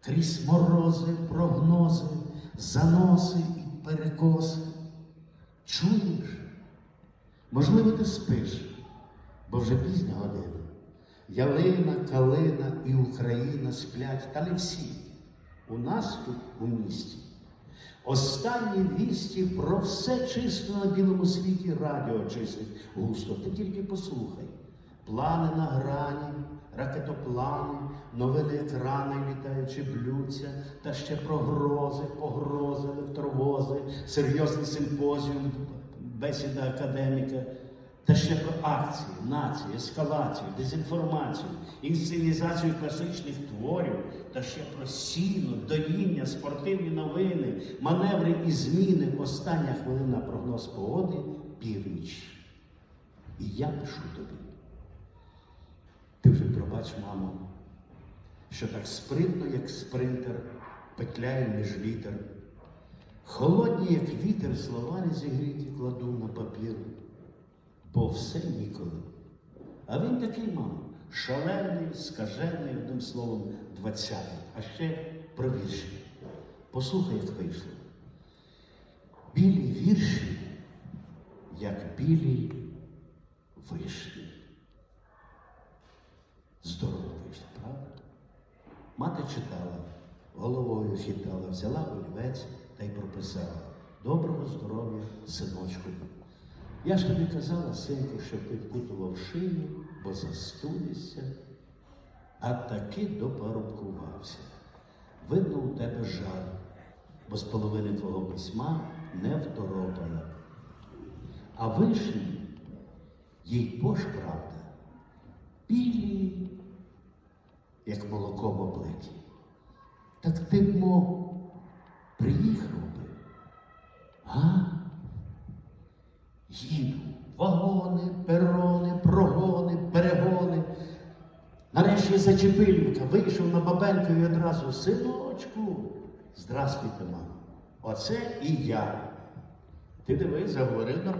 крізь морози, прогнози, заноси і перекоси. Чуєш? Можливо, ти спиш, бо вже пізня година. Ялина, калина і Україна сплять, та не всі. У нас тут у місті. Останні вісті про все чисто на білому світі радіо чистить густо. Ти тільки послухай. Плани на грані, ракетоплани, новини екрани літаючи блються, та ще прогрози, погрози, електровози, серйозний симпозіум, бесіда академіка, та ще про акції, нації, ескалацію, дезінформацію, інсценізацію класичних творів, та ще про сіно, доїння, спортивні новини, маневри і зміни. Остання хвилина прогноз погоди північ. І я пишу тобі. Пробач, мамо, що так спритно, як спринтер, петляє між літер. Холодні, як вітер, слова не зігріті кладу на папір, бо все ніколи. А він такий, мамо, шалений, скажений, одним словом, двадцятий. А ще про вірші. Послухай, як вийшло. Білі вірші, як білі вишні. Здорово вийшло, правда? Мати читала, головою хитала, взяла олівець та й прописала доброго здоров'я, синочку. Я ж тобі казала, синку, щоб ти вкутував шию, бо застудишся, а таки допарубкувався. Видно, у тебе жаль, бо з половини твого письма не второпана. А вишні, їй бож правда, білі, як молоко в облиті. Так ти б, мов, приїхав би, а? Їду. Вагони, перони, прогони, перегони. Нарешті Зачепилівка вийшов на бабенку і одразу синочку. Здравствуйте, мамо. Оце і я. Ти дивись, заговорив нормально.